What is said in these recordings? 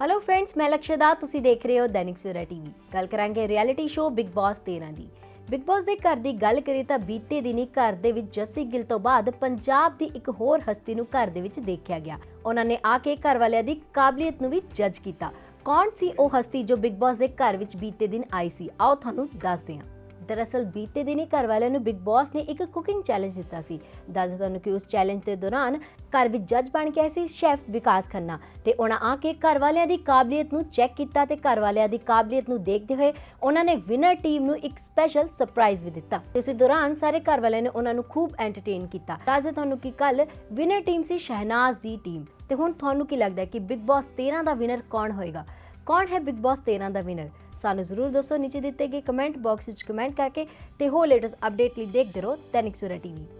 Hello friends ਮੈਂ ਲਕਸ਼ਦਾ ਤੁਸੀਂ ਦੇਖ ਰਹੇ ਹੋ ਦੈਨਿਕ ਸਵੇਰਾ ਟੀਵੀ ਗੱਲ ਕਰਾਂਗੇ ਰਿਐਲਿਟੀ ਸ਼ੋਅ ਬਿਗ ਬਾਸ 13 ਦੀ ਬਿਗ ਬਾਸ ਦੇ ਘਰ ਦੀ ਗੱਲ ਕਰੀਏ ਤਾਂ ਬੀਤੇ ਦਿਨੀ ਘਰ ਦੇ ਵਿੱਚ ਜੱਸੀ ਗਿੱਲ ਤੋਂ ਬਾਅਦ ਪੰਜਾਬ ਦੀ ਇੱਕ ਹੋਰ ਹਸਤੀ ਨੂੰ ਘਰ ਦੇ ਵਿੱਚ ਦੇਖਿਆ ਗਿਆ ਉਹਨਾਂ ਨੇ ਆ ਕੇ ਘਰ ਵਾਲਿਆਂ ਦੀ ਕਾਬਲੀਅਤ ਨੂੰ ਵੀ ਜੱਜ ਕੀਤਾ ਕੌਣ ਸੀ ਉਹ ਹਸਤੀ ਜੋ ਬਿਗ ਬਾਸ ਦੇ ਘਰ ਵਿੱਚ ਬੀਤੇ ਦਿਨ ਆਈ ਸੀ ਆਓ ਤੁਹਾਨੂੰ ਦੱਸਦੇ ਹਾਂ ਦਰਅਸਲ ਬੀਤੇ ਦਿਨੀ ਘਰ ਵਾਲਿਆਂ ਨੂੰ ਬਿਗ ਬਾਸ ਨੇ ਇੱਕ ਕੁਕਿੰਗ ਚੈਲੰਜ ਦਿੱਤਾ ਸੀ। ਦੱਸ ਤੁਹਾਨੂੰ ਕਿ ਉਸ ਚੈਲੰਜ ਦੇ ਦੌਰਾਨ ਘਰ ਵਿੱਚ ਜੱਜ ਬਣ ਕੇ ਆਏ ਸੀ ਸ਼ੈਫ ਵਿਕਾਸ ਖੰਨਾ ਤੇ ਉਹਨਾਂ ਆ ਕੇ ਘਰ ਵਾਲਿਆਂ ਦੀ ਕਾਬਲੀਅਤ ਨੂੰ ਚੈੱਕ ਕੀਤਾ ਤੇ ਘਰ ਵਾਲਿਆਂ ਦੀ ਕਾਬਲੀਅਤ ਨੂੰ ਦੇਖਦੇ ਹੋਏ ਉਹਨਾਂ ਨੇ ਵਿਨਰ ਟੀਮ ਨੂੰ ਇੱਕ ਸਪੈਸ਼ਲ ਸਰਪ੍ਰਾਈਜ਼ ਵੀ ਦਿੱਤਾ। ਉਸੇ ਦੌਰਾਨ ਸਾਰੇ ਘਰ ਵਾਲਿਆਂ ਨੇ ਉਹਨਾਂ ਨੂੰ ਖੂਬ ਐਂਟਰਟੇਨ ਕੀਤਾ। ਦੱਸ ਤੁਹਾਨੂੰ ਕਿ ਕੱਲ ਵਿਨਰ ਟੀਮ ਸੀ ਸ਼ਹਿਨਾਜ਼ ਦੀ ਟੀਮ ਤੇ ਹੁਣ ਤੁਹਾਨੂੰ ਕੀ ਲੱਗਦਾ ਹੈ ਕਿ ਬਿਗ ਬਾਸ 13 ਦਾ ਵਿਨਰ ਕੌਣ ਹੋਏਗਾ? ਕੌਣ ਹੈ ਬਿਗ ਬਾਸ 13 ਦਾ ਵਿਨਰ ਸਾਨੂੰ ਜ਼ਰੂਰ ਦੱਸੋ ਨੀਚੇ ਦਿੱਤੇ ਗਏ ਕਮੈਂਟ ਬਾਕਸ ਵਿੱਚ ਕਮੈਂਟ ਕਰਕੇ ਤੇ ਹੋਰ ਲੇਟੈਸਟ ਅਪਡੇਟ ਲਈ ਦੇਖਦੇ ਰਹੋ Dainik Savera TV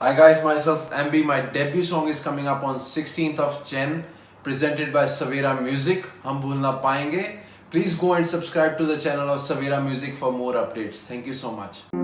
Hi guys, myself MB. My debut song is coming up on 16th of Jan, presented by Savera Music. हम भूल ना पाएंगे. Please go and subscribe to the channel of Savera Music for more updates. Thank you so much.